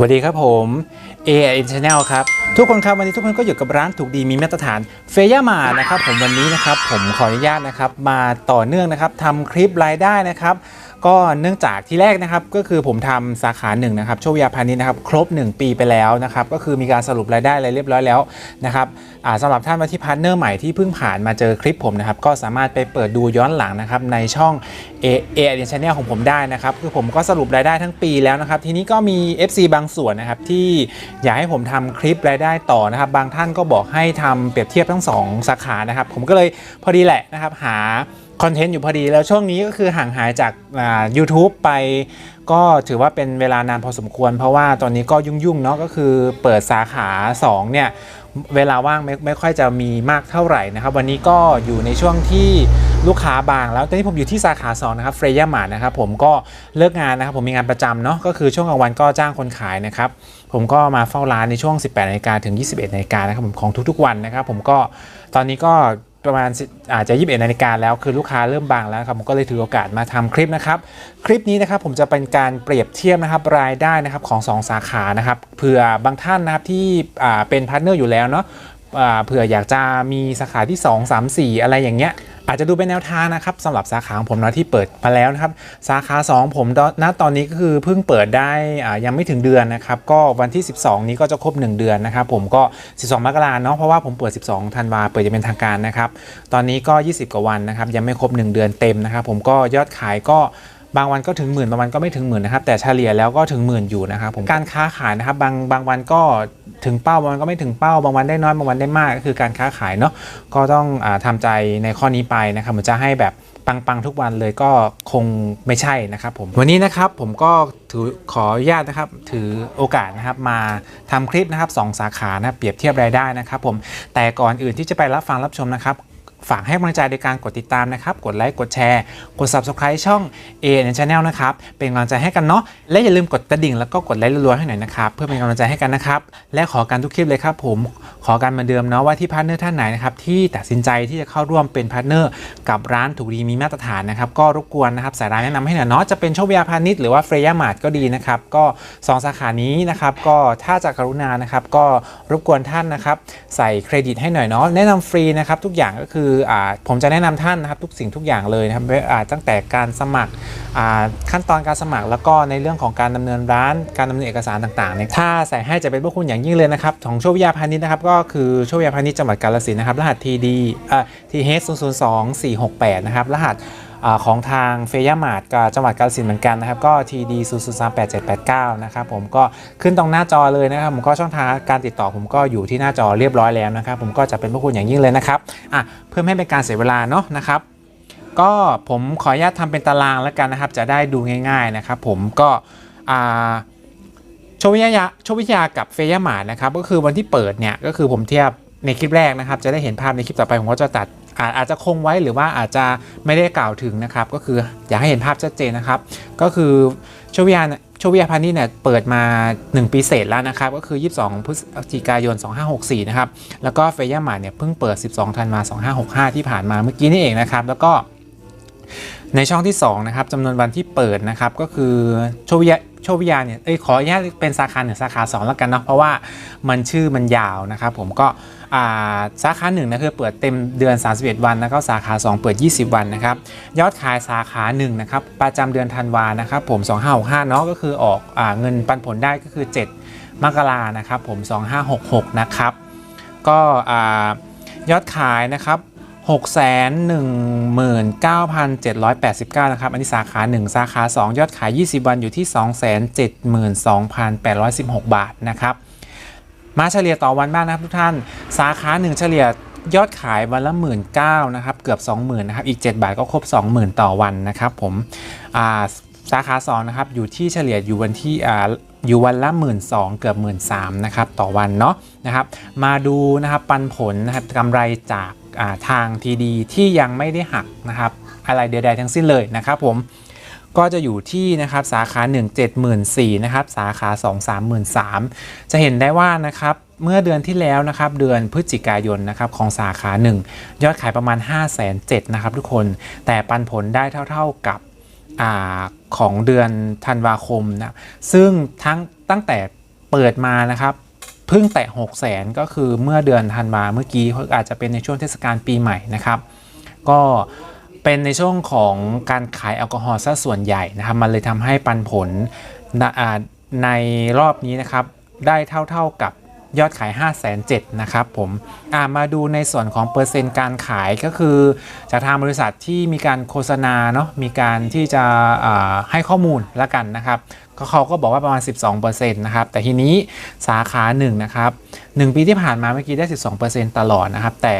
วัสดีครับผม A i n c h a n n e l ครับ ทุกคนครับวันนี้ทุกคนก็อยู่กับร้านถูกดีมีมาตรฐานเฟย่ามานะครับผมวันนี้นะครับผมขออนุญาตนะครับมาต่อเนื่องนะครับทำคลิปรายได้นะครับ ก็เนื่องจากที่แรกนะครับก็คือผมทำสาขาหนึ่งนะครับโชควิทยาพาณิชย์นะครับครบ 1 ปีไปแล้วนะครับก็คือมีการสรุปรายได้อะไรเรียบร้อยแล้วนะครับสำหรับท่านมาที่พาร์ทเนอร์ใหม่ที่เพิ่งผ่านมาเจอคลิปผมนะครับก็สามารถไปเปิดดูย้อนหลังนะครับในช่อง A A i n c h a n n e l ของผมได้นะครับคือผมก็สรุปรายได้ทั้งปีแล้วนะครับทีนี้ก็มี FC บางส่วนนะครับที่อยากให้ผมทำคลิปรายได้ต่อนะครับบางท่านก็บอกให้ทำเปรียบเทียบทั้งสองสาขานะครับผมก็เลยพอดีแหละนะครับหา คอนเทนต์อยู่พอดีแล้วช่วงนี้ก็คือห่างหายจากอ่า YouTube ไปก็ถือว่าเป็นเวลานานพอสมควร เพราะว่าตอนนี้ก็ยุ่งๆเนาะก็คือเปิดสาขา 2 เนี่ย เวลาว่างไม่ไม่ค่อยจะมีมากเท่าไหร่นะครับ วันนี้ก็อยู่ในช่วงที่ลูกค้าบาง แล้วตอนนี้ผมอยู่ที่สาขา 2 นะครับเฟรย่ามานะครับผมก็เลิกงานนะครับผมมีงานประจำเนาะก็คือช่วงกลางวันก็จ้างคนขายนะครับ ผมก็มาเฝ้าร้านในช่วง 18นาฬิกาถึง 21นาฬิกานะครับผมของทุกๆวันนะครับ ผมก็ตอนนี้ก็ ประมาณอาจจะ 21นาฬิกาแล้วคือลูกค้าเริ่มบางแล้วครับผมก็เลยถือโอกาสมาทำคลิปนะครับ คลิปนี้นะครับผมจะเป็นการเปรียบเทียบนะครับรายได้นะครับของ 2 สาขานะครับเผื่อบางท่านนะครับที่เป็นพาร์ทเนอร์อยู่แล้วเนาะเผื่ออยากจะมีสาขาที่ 2 3 4 อะไรอย่างเงี้ย อาจจะดูเป็นแนวทางนะครับสำหรับสาขาของผมเนาะที่เปิดมาแล้วนะครับ สาขา 2 ผมณตอนนี้ก็คือเพิ่งเปิดได้ยังไม่ถึงเดือนนะครับ ก็วันที่ 12 นี้ก็จะครบ 1 เดือนนะครับ ผมก็ 12 มกราเนาะเพราะว่าผมเปิด 12 ธันวาเปิดจะเป็นทางการนะครับ ตอนนี้ก็ 20 กว่าวันนะครับ ยังไม่ครบ 1 เดือนเต็มนะครับ ผมก็ยอดขายก็บางวันก็ถึงหมื่นบางวันก็ไม่ถึงหมื่นนะครับแต่เฉลี่ยแล้วก็ถึงหมื่นอยู่นะครับผมการค้าขายนะครับบางบางวันก็ ถึงเป้าบางวันก็ไม่ถึงเป้าบางวันได้น้อยบางวันได้มากก็คือการค้าขายเนาะก็ต้องอาทำใจในข้อนี้ไปนะครับมันจะให้แบบปังๆทุกวันเลยก็คงไม่ใช่นะครับผมวันนี้นะครับผมก็ถือขออนุญาตนะครับถือโอกาสนะครับมาทำคลิปนะครับสองสาขานะเปรียบเทียบรายได้นะครับผมแต่ก่อนอื่นที่จะไปรับฟังรับชมนะครับ ฝากให้กำลังใจโดยการกดติดตามนะครับ กดไลค์ กดแชร์ กด Subscribe ช่อง A N Channel นะครับ เป็นกำลังใจให้กันเนาะ และอย่าลืมกดกระดิ่งแล้วก็กดไลค์รัวๆให้หน่อยนะครับ เพื่อเป็นกำลังใจให้กันนะครับ และขอการทุกคลิปเลยครับผม ขอการมือนเดิมเนาะว่าที่พาร์ทเนอร์ท่านไหนนะครับที่ตัดสินใจที่จะเข้าร่วมเป็นพาร์ทเนอร์กับร้านถูกดีมีมาตรฐานนะครับ ก็รบกวนนะครับสายร้านแนะนำให้หน่อยเนาะ จะเป็นโชควิยาพาณิชย์หรือว่าเฟรย่ามาร์ทก็ดีนะครับ ก็สองสาขานี้นะครับ ก็ถ้าจะกรุณานะครับ ก็รบกวนท่านนะครับ ใส่เครดิตให้หน่อยเนาะ แนะนำฟรีนะครับทุกอย่างก็คืออ่าผมจะแนะนำท่านนะครับทุกสิ่งทุกอย่างเลยนะครับตั้งแต่การสมัครขั้นตอนการสมัครแล้วก็ในเรื่องของการดำเนินร้าน การดำเนินเอกสารต่างๆเนี่ยถ้าใส่ให้จะเป็นพวกคุณอย่างยิ่งเลยนะครับของโชควิทยาพาณิชย์นะครับก็คือโชควิทยาพาณิชย์จังหวัดกาฬสินธุ์นะครับรหัส TD อ่า TH 0 0 2 4 6 8นะครับรหัส ของทางเฟย่ามาร์ทกับจังหวัดกาฬสินธุ์เหมือนกันนะครับ ก็ TD 0 0 3 8 7 8 9 นะครับผมก็ขึ้นตรงหน้าจอเลยนะครับ ผมก็ช่องทางการติดต่อผมก็อยู่ที่หน้าจอเรียบร้อยแล้วนะครับ ผมก็จะเป็นพวกคุณอย่างยิ่งเลยนะครับอะเพื่อไม่ให้เป็นการเสียเวลาเนาะนะครับก็ผมขออนุญาตทำเป็นตารางแล้วกันนะครับ จะได้ดูง่าย ๆนะครับ ผมก็อ่าโชวิทยาโชวิทยากับเฟยามาร์ทนะครับ ก็คือวันที่เปิดเนี่ยก็คือผมเทียบในคลิปแรกนะครับ จะได้เห็นภาพในคลิปต่อไปผมก็จะตัด อาจจะคงไว้หรือว่าอาจจะไม่ได้กล่าวถึงนะครับ ก็คืออยากให้เห็นภาพชัดเจนนะครับ ก็คือโชควิยาโชควิยาพาณิชย์เนี่ยเปิดมา 1 ปีเศษแล้วนะครับ ก็คือ 22 พฤศจิกายน 2564 นะครับ แล้วก็เฟย่ามาเนี่ยเพิ่งเปิด 12 ธันวาคม 2565 ที่ผ่านมาเมื่อกี้นี่เองนะครับ แล้วก็ในช่องที่2นะครับจำนวนวันที่เปิดนะครับก็คือโชควิยาโชควิยาเนี่ยเอ้ยขออนุญาตเป็นสาขาหนึ่งสาขา2แล้วกันเนาะเพราะว่ามันชื่อมันยาวนะครับ ผมก็ สาขา1นะคือเปิดเต็มเดือน 31 วันแล้วก็สาขา 2 เปิด 20 วันนะครับยอดขายสาขา1นะครับประจำเดือนธันวานะครับผม 2565เนาะก็คือออกอเงินปันผลได้ก็คือ 7 มกรานะครับผม 2566 นะครับก็ยอดขายนะครับ619,789 นะครับ อันนี้สาขา 1 สาขา 2 ยอดขาย 20 วันอยู่ที่ 272,816 บาทนะครับ มาเฉลี่ยต่อวันบ้างนะครับทุกท่าน สาขา1เฉลี่ยยอดขายวันละ1 9ื่นนะครับเกือบ 20,000นะครับอีก 7 บาทก็ครบ 20,000 ต่อวันนะครับผมาสาขา2นะครับอยู่ที่เฉลี่ยอยู่วันที่อยู่วันละ 1 2ื่นเกือบ 1 3ื่นนะครับต่อวันเนาะนะครับมาดูนะครับปันผลนะครับกำไรจากาทาง TD ที่ยังไม่ได้หักนะครับอะไรใดๆทั้งสิ้นเลยนะครับผม ก็จะอยู่ที่นะครับสาขา 1 74,000นะครับสาขา 2 33,000 จะเห็นได้ว่านะครับเมื่อเดือนที่แล้วนะครับเดือนพฤศจิกายนนะครับของสาขา 1 ยอดขายประมาณ 5 7 0 0 0นะครับทุกคนแต่ปันผลได้เท่า ๆกับอของเดือนธันวาคมนะซึ่งทั้งตั้งแต่เปิดมานะครับเพิ่งแตะ6 0 0แสนก็คือเมื่อเดือนธันวาเมื่อกี้อาจจะเป็นในช่วงเทศกาลปีใหม่นะครับ ก็ เป็นในช่วงของการขายแอลกอฮอล์ซะส่วนใหญ่นะครับ มันเลยทำให้ปันผลในรอบนี้นะครับ ได้เท่าๆกับยอดขาย 5 7 0 0 0นะครับผมมาดูในส่วนของเปอร์เซ็นต์การขายก็คือ จากทางบริษัทที่มีการโฆษณาเนาะมีการที่จะให้ข้อมูลละกันนะครับเขาก็บอกว่าประมาณ 12%นะครับ แต่ทีนี้สาขา1นะครับ 1 ปีที่ผ่านมาเมื่อกี้ได้ 12%ตลอดนะครับ แต่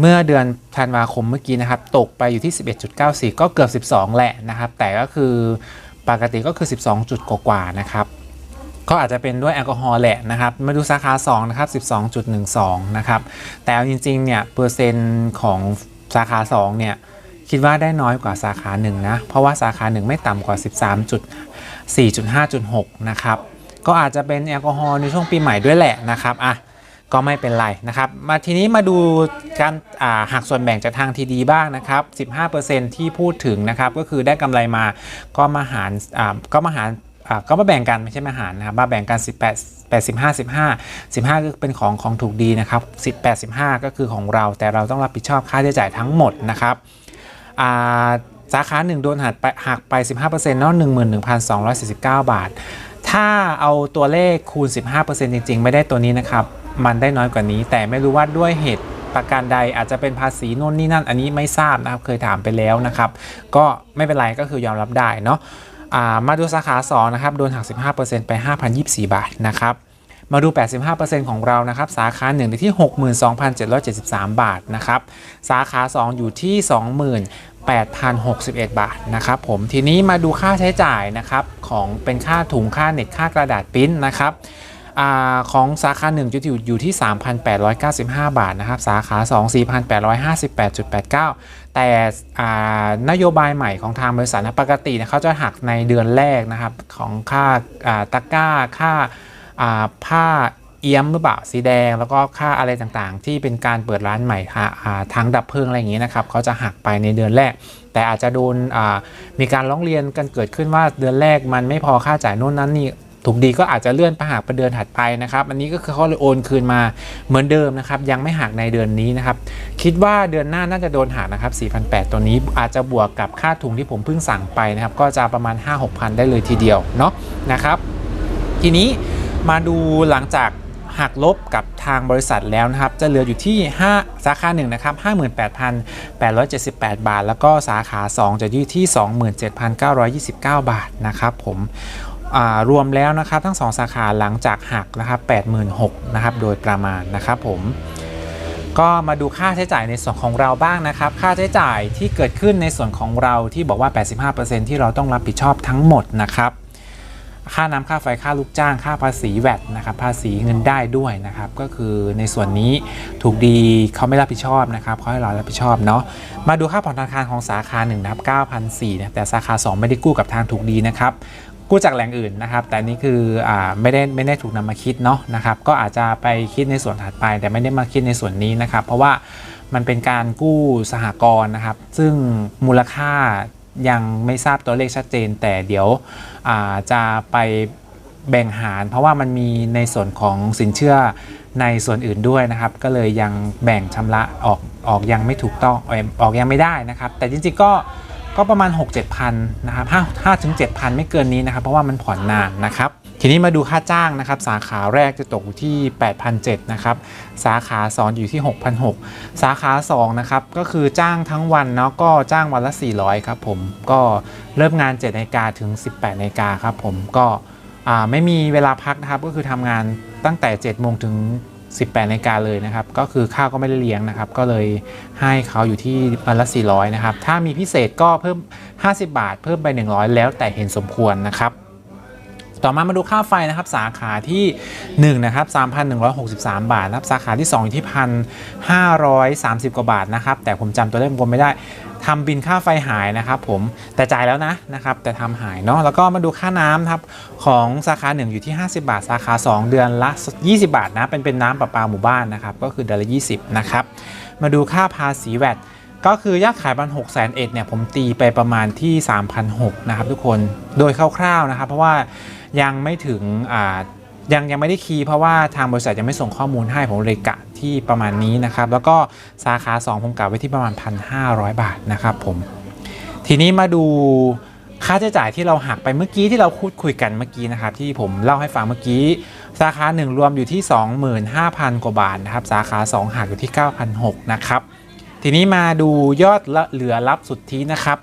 เมื่อเดือนธันวาคมเมื่อกี้นะครับ ตกไปอยู่ที่ 11.94 ก็เกือบ 12 แหละนะครับ แต่ก็คือปกติก็คือ 12 จุดกว่าๆนะครับ ก็อาจจะเป็นด้วยแอลกอฮอล์แหละนะครับ มาดูสาขา 2 นะครับ 12.12 นะครับ แต่เอาจริงๆ เนี่ย เปอร์เซ็นต์ของสาขา 2 เนี่ย คิดว่าได้น้อยกว่าสาขา 1 นะ เพราะว่าสาขา 1 ไม่ต่ำกว่า 13.4.5.6 นะครับ ก็อาจจะเป็นแอลกอฮอล์ในช่วงปีใหม่ด้วยแหละนะครับ อะ ก็ไม่เป็นไรนะครับ มาทีนี้มาดูการาหักส่วนแบ่งจากทางทีดีบ้างนะครับ 15%ที่พูดถึงนะครับก็คือได้กำไรมาก็มาหารก็มาหารก็มาแบ่งกันไม่ใช่มาหารนะครับมาแบ่งกัน 18 85 15 15ก็เป็นของของถูกดีนะครับ18 15 ก็คือของเรา แต่เราต้องรับผิดชอบค่าใช้จ่ายทั้งหมดนะครับาสาขาหนึ่งโดนหักไปหักไป 15%เนาะ11,249 บาท ถ้าเอาตัวเลขคูณ 15%จริง ๆ ไม่ได้ตัวนี้นะครับ มันได้น้อยกว่านี้ แต่ไม่รู้ว่าด้วยเหตุประการใดอาจจะเป็นภาษีโน่นนี่นั่น อันนี้ไม่ทราบนะครับเคยถามไปแล้วนะครับ ก็ไม่เป็นไรก็คือยอมรับได้เนาะามาดูสาขา2นะครับโดนหัก 15%ไป 5,024 บาทนะครับมาดู 85%ของเรานะครับ สาขา1อยู่ที่ 62,773 บาทนะครับ สาขา 2 อยู่ที่ 28,061 บาทนะครับผม ทีนี้มาดูค่าใช้จ่ายนะครับ ของเป็นค่าถุงค่าเน็ตค่ากระดาษปิ้นนะครับ อของสาขา1จะอยู่อยู่ที่ 3,895 บาทนะครับ สาขา 2 4,858.89 แต่อ่านโยบายใหม่ของทางบริษัทนะปกตินะเขาจะหักในเดือนแรกนะครับ ของค่าาตะกร้า ค่าาผ้าเอี้ยมหรือเปล่าสีแดง แล้วก็ค่าอะไรต่างๆ ที่เป็นการเปิดร้านใหม่ค่ะอ่าทั้งดับเพลิงอะไรอย่างนี้นะครับเขาจะหักไปในเดือนแรก แต่อาจจะโดนมีการร้องเรียนกันเกิดขึ้นว่าเดือนแรกมันไม่พอค่าจ่ายโน่นนั้นนี่ ถูกดีก็อาจจะเลื่อนไปหักไปเดือนถัดไปนะครับ อันนี้ก็คือเขาเลยโอนคืนมาเหมือนเดิมนะครับ ยังไม่หักในเดือนนี้นะครับ คิดว่าเดือนหน้าน่าจะโดนหักนะครับ4,800 ตัวนี้อาจจะบวกกับค่าถุงที่ผมเพิ่งสั่งไปนะครับ ก็จะประมาณ 5-6,000 ได้เลยทีเดียวเนาะนะครับ ทีนี้มาดูหลังจากหักลบกับทางบริษัทแล้วนะครับ จะเหลืออยู่ที่ 5 สาขา1นะครับ58,878 บาท แล้วก็สาขา 2 จะอยู่ที่ 27,929 บาทนะครับผม รวมแล้วนะครับทั้ง 2 สาขาหลังจากหักนะครับ86,000นะครับโดยประมาณนะครับผมก็มาดูค่าใช้จ่ายในส่วนของเราบ้างนะครับ ค่าใช้จ่ายที่เกิดขึ้นในส่วนของเราที่บอกว่า 85%ที่เราต้องรับผิดชอบทั้งหมดนะครับ ค่าน้ำค่าไฟค่าลูกจ้างค่าภาษีแวดนะครับ ภาษีเงินได้ด้วยนะครับ ก็คือในส่วนนี้ถูกดีเขาไม่รับผิดชอบนะครับเขาให้เรารับผิดชอบเนาะมาดูค่าผ่อนธนาคารของสาขา1นะครับ9,400นะแต่สาขา 2 ไม่ได้กู้กับทางถูกดีนะครับ กู้จากแหล่งอื่นนะครับ แต่นี่คืออไม่ได้ไม่ได้ถูกนำมาคิดเนาะนะครับ ก็อาจจะไปคิดในส่วนถัดไป แต่ไม่ได้มาคิดในส่วนนี้นะครับ เพราะว่ามันเป็นการกู้สหกรณ์นะครับ ซึ่งมูลค่ายังไม่ทราบตัวเลขชัดเจน แต่เดี๋ยวจะไปแบ่งหาร เพราะว่ามันมีในส่วนของสินเชื่อในส่วนอื่นด้วยนะครับ ก็เลยยังแบ่งชำระออกออกยังไม่ถูกต้องออกยังไม่ได้นะครับ แต่จริงๆก็ ก็ประมาณ 6 7 0 0 0นะครับ5 5ถึง7,000 ไม่เกินนี้นะครับ เพราะว่ามันผ่อนนานนะครับ ทีนี้มาดูค่าจ้างนะครับ สาขาแรกจะตกอยู่ที่ 8,700นะครับ สาขา2อยู่ที่ 6,600 สาขา2นะครับ ก็คือจ้างทั้งวันเนาะ ก็จ้างวันละ 400 ครับผม ก็เริ่มงาน7นาฬิกาถึง 18นาฬิกาครับผม ก็ไม่มีเวลาพักนะครับ ก็คือทำงานตั้งแต่7โมงถึง 18นาฬิกาเลยนะครับ ก็คือข้าวก็ไม่ได้เลี้ยงนะครับ ก็เลยให้เขาอยู่ที่วันละ 400 นะครับ ถ้ามีพิเศษก็เพิ่ม 50 บาท เพิ่มไป 100 แล้วแต่เห็นสมควรนะครับ ต่อมามาดูค่าไฟนะครับ สาขาที่1นะครับ3,163 บาทนะครับ สาขาที่2อยู่ที่ 1,530 กว่าบาทนะครับ แต่ผมจำตัวเลขรวมไม่ได้ ทำบินค่าไฟหายนะครับผมแต่จ่ายแล้วนะนะครับแต่ทำหายเนาะแล้วก็มาดูค่าน้ำครับของสาขา 1 อยู่ที่ 50 บาท สาขา 2 เดือนละ 20 บาทนะเป็นเป็นน้ำประปาหมู่บ้านนะครับก็คือเดือนละ 20นะครับมาดูค่าภาษีแวดก็คือยอดขายประมาณ6 0 0 0 0เอ็ดเนี่ยผมตีไปประมาณที่ 3,600นะครับทุกคนโดยคร่าวๆนะครับเพราะว่ายังไม่ถึงอ่ายังยังไม่ได้คีย์เพราะว่าทางบริษัทยังไม่ส่งข้อมูลให้ผมเลยกะ ที่ประมาณนี้นะครับ แล้วก็สาขา 2 ผมกะไว้ที่ประมาณ 1,500 บาทนะครับผม ทีนี้มาดูค่าใช้จ่ายที่เราหักไปเมื่อกี้ที่เราพูดคุยกันเมื่อกี้นะครับ ที่ผมเล่าให้ฟังเมื่อกี้ สาขา 1 รวมอยู่ที่ 25,000 กว่าบาทนะครับ สาขา 2 หักอยู่ที่ 9,600 นะครับ ทีนี้มาดูยอดเหลือรับสุทธินะครับ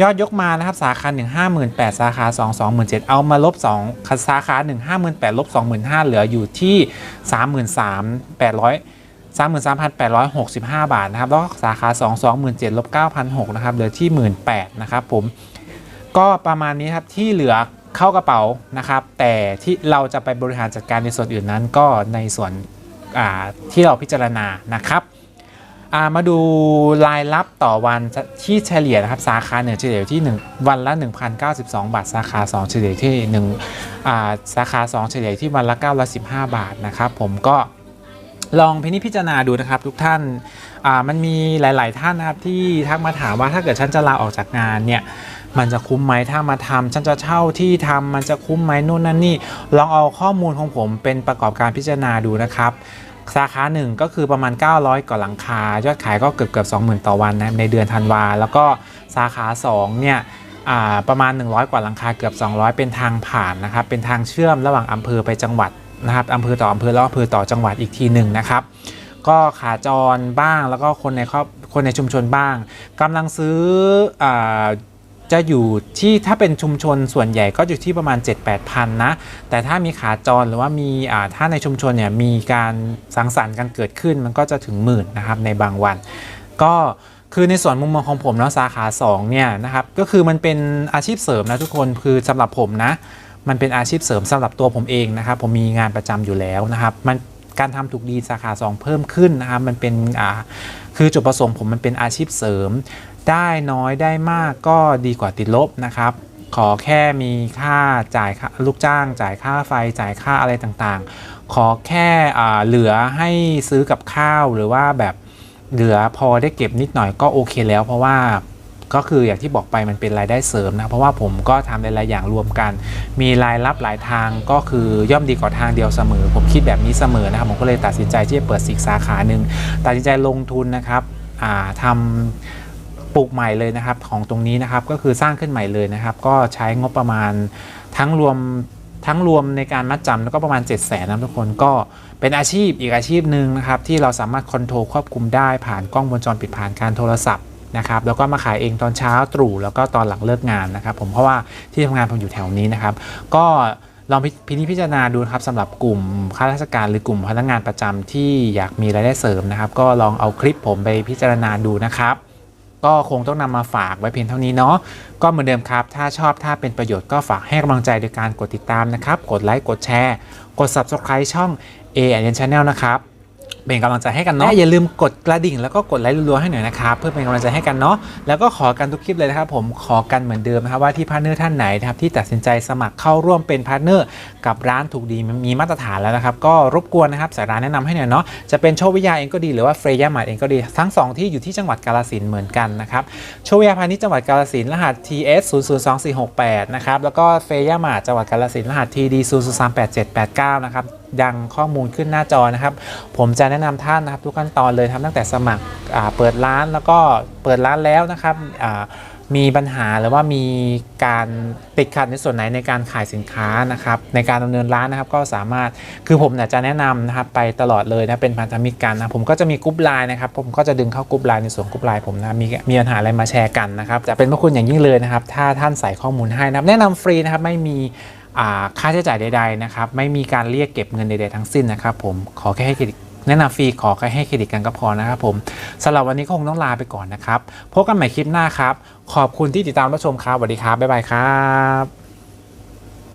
ยอดยกมานะครับสาขา 1 5 8 0 0สาขา2 2 7 0 0เอามาลบ2สาขา1 5 8 0 0ลบ25,000เหลืออยู่ที่ 33,800 33,865 บาทนะครับแล้วสาขา 2 27,000ลบ9,600นะครับเหลือที่ 18,000นะครับผมก็ประมาณนี้ครับที่เหลือเข้ากระเป๋านะครับ แต่ที่เราจะไปบริหารจัดการในส่วนอื่นนั้นก็ในส่วนที่เราพิจารณานะครับ มาดูรายรับต่อวันที่เฉลี่ยนะครับสาขาหนึ่งเฉลี่ยที่ 1 วันละ 1,092 บาท สาขา2เฉลี่ยที่1อ่าสาขา2เฉลี่ยที่วันละ 915 บาทนะครับผมก็ลองพินิจพิจารณาดูนะครับทุกท่านอ่ามันมีหลาย ๆ ท่านนะครับที่ทักมาถามว่าถ้าเกิดฉันจะลาออกจากงานเนี่ยมันจะคุ้มไหมถ้ามาทำฉันจะเช่าที่ทำมันจะคุ้มไหมนู่นนั่นนี่ลองเอาข้อมูลของผมเป็นประกอบการพิจารณาดูนะครับ สาขาหนึ่งก็คือประมาณ 900 กว่าหลังคา ยอดขายก็เกือบเกือบ20,000 ต่อวันนะในเดือนธันวา แล้วก็สาขา2เนี่ยประมาณ 100 กว่าหลังคาเกือบ 200 เป็นทางผ่านนะครับ เป็นทางเชื่อมระหว่างอำเภอไปจังหวัดนะครับอำเภอต่ออำเภอแล้วอำเภอต่อจังหวัดอีกทีหนึ่งนะครับก็ขาจรบ้างแล้วก็คนในครอบคนในชุมชนบ้างกำลังซื้ออ จะอยู่ที่ถ้าเป็นชุมชนส่วนใหญ่ก็อยู่ที่ประมาณ 7-8พันนะ แต่ถ้ามีขาจรหรือว่ามีถ้าในชุมชนเนี่ยมีการสังสรรค์กันเกิดขึ้นมันก็จะถึงหมื่นนะครับในบางวัน ก็คือในส่วนมุมมองของผมเนาะสาขา2เนี่ยนะครับก็คือมันเป็นอาชีพเสริมนะทุกคนคือสำหรับผมนะ มันเป็นอาชีพเสริมสำหรับตัวผมเองนะครับ ผมมีงานประจำอยู่แล้วนะครับ มันการทำถูกดีสาขา 2 เพิ่มขึ้นนะครับ มันเป็นอ่าคือจุดประสงค์ผมมันเป็นอาชีพเสริม ได้น้อยได้มากก็ดีกว่าติดลบนะครับ ขอแค่มีค่าจ่ายค่าลูกจ้าง จ่ายค่าไฟจ่ายค่าอะไรต่างๆ ขอแค่เหลือให้ซื้อกับข้าวหรือว่าแบบเหลือพอได้เก็บนิดหน่อยก็โอเคแล้ว เพราะว่าก็คืออย่างที่บอกไปมันเป็นรายได้เสริมนะเพราะว่าผมก็ทำหลายๆอย่างรวมกัน มีรายรับหลายทางก็คือย่อมดีกว่าทางเดียวเสมอ ผมคิดแบบนี้เสมอนะครับผมก็เลยตัดสินใจที่จะเปิดสิกสาขาหนึ่งตัดสินใจลงทุนนะครับอ่าทำ ปลูกใหม่เลยนะครับของตรงนี้นะครับก็คือสร้างขึ้นใหม่เลยนะครับ ก็ใช้งบประมาณทั้งรวมทั้งรวมในการมัดจำแล้วก็ประมาณ 7 0 0แสนนะทุกคนก็เป็นอาชีพอีกอาชีพหนึ่งนะครับ ที่เราสามารถคอนโทรลควบคุมได้ผ่านกล้องวงจรปิดผ่านการโทรศัพท์นะครับแล้วก็มาขายเองตอนเช้าตรู่แล้วก็ตอนหลังเลิกงานนะครับ ผมเพราะว่าที่ทำงานผมอยู่แถวนี้นะครับ ก็ลองพินิจพิจารณาดูครับสำหรับกลุ่มข้าราชการหรือกลุ่มพนักงานประจำที่อยากมีรายได้เสริมนะครับ ก็ลองเอาคลิปผมไปพิจารณาดูนะครับ ก็คงต้องนำมาฝากไว้เพียงเท่านี้เนาะก็เหมือนเดิมครับ ถ้าชอบถ้าเป็นประโยชน์ก็ฝากให้กำลังใจโดยการกดติดตามนะครับ กดไลค์กดแชร์ กด subscribe ช่อง A n Channel นะครับ เป็นกำลังใจให้กันเนาะอย่าลืมกดกระดิ่งแล้วก็กดไลค์รัวๆให้หน่อยนะครับเพื่อเป็นกำลังใจให้กันเนาะแล้วก็ขอกันทุกคลิปเลยนะครับผมขอกันเหมือนเดิมนะครับว่าที่พาร์ทเนอร์ท่านไหนนะครับที่ตัดสินใจสมัครเข้าร่วมเป็นพาร์ทเนอร์กับร้านถูกดีมีมาตรฐานแล้วนะครับก็รบกวนนะครับสายร้านแนะนำให้หน่อยเนาะจะเป็นโชวิยาเองก็ดีหรือว่าเฟรย่ามาร์เองก็ดีทั้งสองที่อยู่ที่จังหวัดกาฬสินเหมือนกันนะครับโชวิยาพาณิชย์จังหวัดกาฬสินรหัส TS 0 0 2 4 6 8นะครับแล้วก็เฟรย่ามาร์จังหวัดกาฬสินรหัส TD 0 0 3 8 7 8 9นะครับ ดังข้อมูลขึ้นหน้าจอนะครับ ผมจะแนะนำท่านนะครับ ทุกขั้นตอนเลยทำตั้งแต่สมัครเปิดร้านแล้วก็เปิดร้านแล้วนะครับมีปัญหาหรือว่ามีการติดขัดในส่วนไหนในการขายสินค้านะครับ ในการดำเนินร้านนะครับ ก็สามารถคือผมจะแนะนำนะครับไปตลอดเลยนะเป็นพันธมิตรกันนะผมก็จะมีกรุ๊ปไลน์นะครับ ผมก็จะดึงเข้ากรุ๊ปไลน์ในส่วนกรุ๊ปไลน์ผมนะมีมีปัญหาอะไรมาแชร์กันนะครับจะเป็นพระคุณอย่างยิ่งเลยนะครับ ถ้าท่านใส่ข้อมูลให้นะครับ แนะนำฟรีนะครับไม่มี ค่าใช้จ่ายใดๆนะครับไม่มีการเรียกเก็บเงินใดๆทั้งสิ้นนะครับผมขอแค่ให้เครดิตแนะนำฟรีขอแค่ให้เครดิตกันก็พอนะครับผมสำหรับวันนี้ก็คงต้องลาไปก่อนนะครับพบกันใหม่คลิปหน้าครับ ขอบคุณที่ติดตามรับชมครับสวัสดีครับบ๊ายบายครับ